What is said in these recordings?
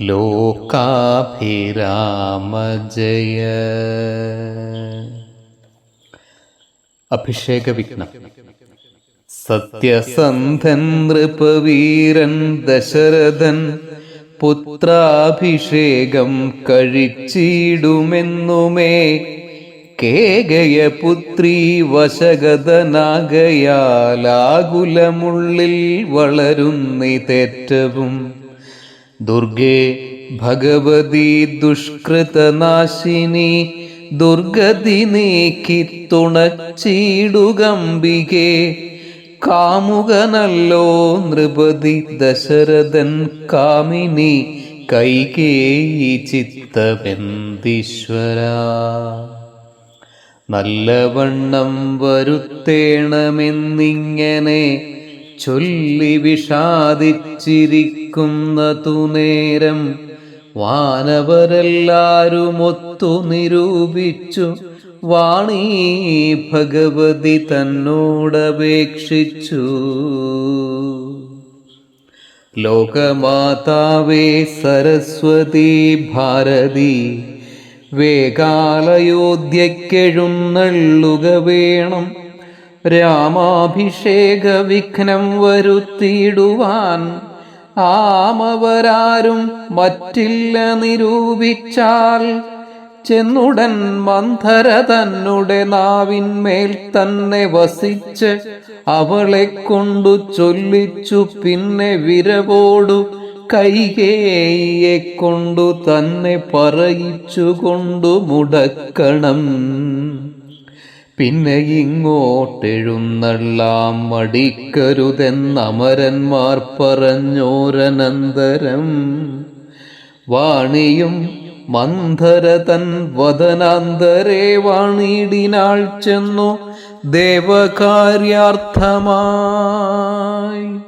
ലോകാഭിരാമ ജയ അഭിഷേക വിഘ്നം സത്യസന്ധൻ നൃപവീരൻ ദശരഥൻ പുത്രാഭിഷേകം കഴിച്ചിടുമെന്നുമേ. കേകയ പുത്രി വശഗതനാകയാലാകുലമുള്ളിൽ വളരുന്നിതേറ്റവും ദുർഗേ ഭഗവതി ദുഷ്കൃതനാശിനി ദുർഗതി നീക്കി തുണച്ചിടുകമ്പികേ കാമുകനല്ലോ നൃപതി ദശരഥൻ കാമിനി കൈകേയി ചിത്തബന്ധീശ്വര നല്ലവണ്ണം വരുത്തേണമെന്നിങ്ങനെ ചൊല്ലി വിഷാദിച്ചിരിക്കുന്നതു നേരം വാനവരെല്ലാരും ഒത്തു നിരൂപിച്ചു. വാണീ ഭഗവതി തന്നോടപേക്ഷിച്ചു. ലോകമാതാവേ സരസ്വതി ഭാരതി വേകാലയോധ്യക്കെഴുന്നള്ളുക വേണം. രാമാഭിഷേക വിഘ്നം വരുത്തിയിടുവാൻ ആമവരാരും മറ്റില്ല നിരൂപിച്ചാൽ ചെന്നുടൻ മന്ധര തന്നെ നാവിന്മേൽ തന്നെ വസിച്ച് അവളെ കൊണ്ടു ചൊല്ലിച്ചു പിന്നെ വിരവോടു കൈകേയെ കൊണ്ടു തന്നെ പറയിച്ചു കൊണ്ടു മുടക്കണം. പിന്നെ ഇങ്ങോട്ടെഴുന്നള്ളാം മടിക്കരുതെന്നമരന്മാർ പറഞ്ഞോരനന്തരം. വാണിയും മന്ധര തൻ വദനാന്തരേ വാണിടിനാൾ ചെന്നു ദേവകാര്യാർത്ഥമായി.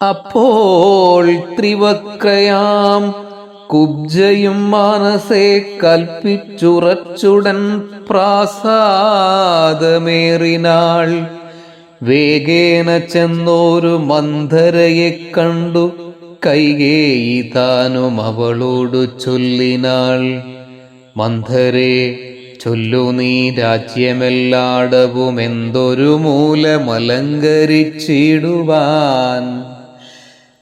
അപ്പോൾ ത്രിവക്രയാം കുബ്ജയും മാനസേ കൽപ്പിച്ചുറച്ചുടൻ പ്രാസാദമേറിനാൾ വേഗേന ചെന്നോരു മന്ധരയെ കണ്ടു കൈകേയി താനും അവളോടു ചൊല്ലിനാൾ. മന്ധരെ ചൊല്ലു നീ രാജ്യമെല്ലാടവും എന്തൊരു മൂലമലങ്കരിച്ചിടുവാൻ.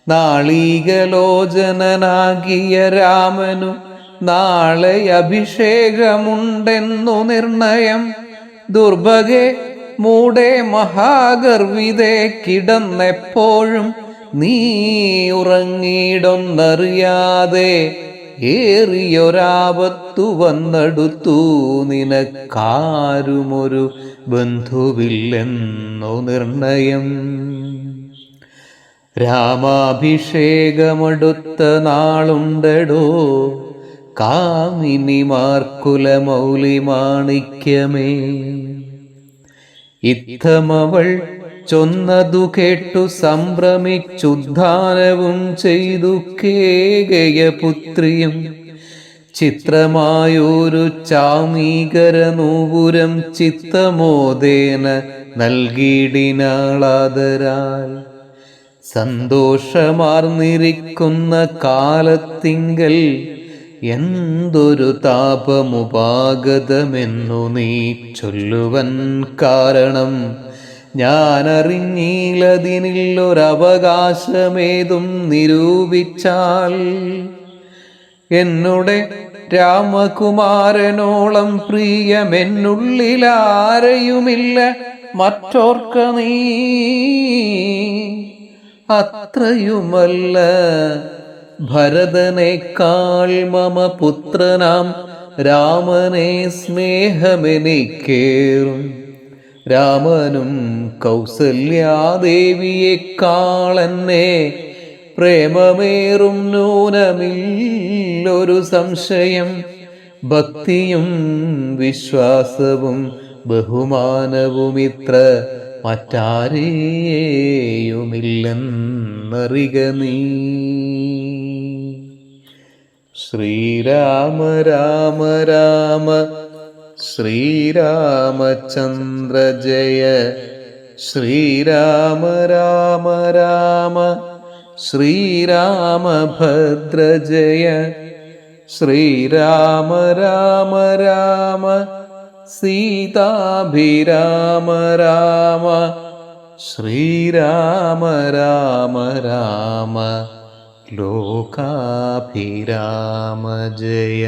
നാളീകലോചനനാകിയ രാമനു നാളെ അഭിഷേകമുണ്ടെന്നു നിർണയം. ദുർഭഗെ മൂടെ മഹാഗർവിതെ കിടന്നെപ്പോഴും നീ ഉറങ്ങിയിടൊന്നറിയാതെ ഏറിയൊരാപത്തു വന്നെടുത്തു നിനക്കാരുമൊരു ബന്ധുവില്ലെന്നു നിർണയം. രാമാഭിഷേകമെടുത്ത നാളുണ്ടടോ. കാമിനിമാർക്കുല മൗലി മാണിക്യമേ. ഇത്തമവൾ ചൊന്നതു കേട്ടു സംഭ്രമിച്ചുദ്ധാനവും ചെയ്തു കേകയ പുത്രിയും. ചിത്രമായൊരു ചാമീകര നൂപുരം ചിത്തമോദേന നൽകിയിടിനാളാദരാൽ. സന്തോഷമാർന്നിരിക്കുന്ന കാലത്തിങ്കൽ എന്തൊരു താപമുപാഗതമെന്നു നീ ചൊല്ലുവൻ കാരണം. ഞാനറിഞ്ഞീലതിനുള്ളൊരവകാശമേതും നിരൂപിച്ചാൽ. എന്നുടെ രാമകുമാരനോളം പ്രിയമെന്നുള്ളിലാരെയുമില്ല മറ്റോർക്ക നീ. അത്രയുമല്ല. ഭരതനേക്കാൾ മമ പുത്രനാം. രാമനെ സ്നേഹമെനിക്കേറും രാമനും കൗസല്യാദേവിയെക്കാളെന്നെ. പ്രേമമേറും നൂനമില്ലൊരു സംശയം. ഭക്തിയും വിശ്വാസവും ബഹുമാനവും ഇത്ര മറ്റാരെയുമില്ലെന്നറിക നീ. ശ്രീരാമ രാമ രാമ ശ്രീരാമചന്ദ്ര ജയ ശ്രീരാമ രാമ രാമ ശ്രീരാമഭദ്ര ജയ ശ്രീരാമ രാമ രാമ सीताभिराम राम श्रीराम राम राम लोकाभिराम जय।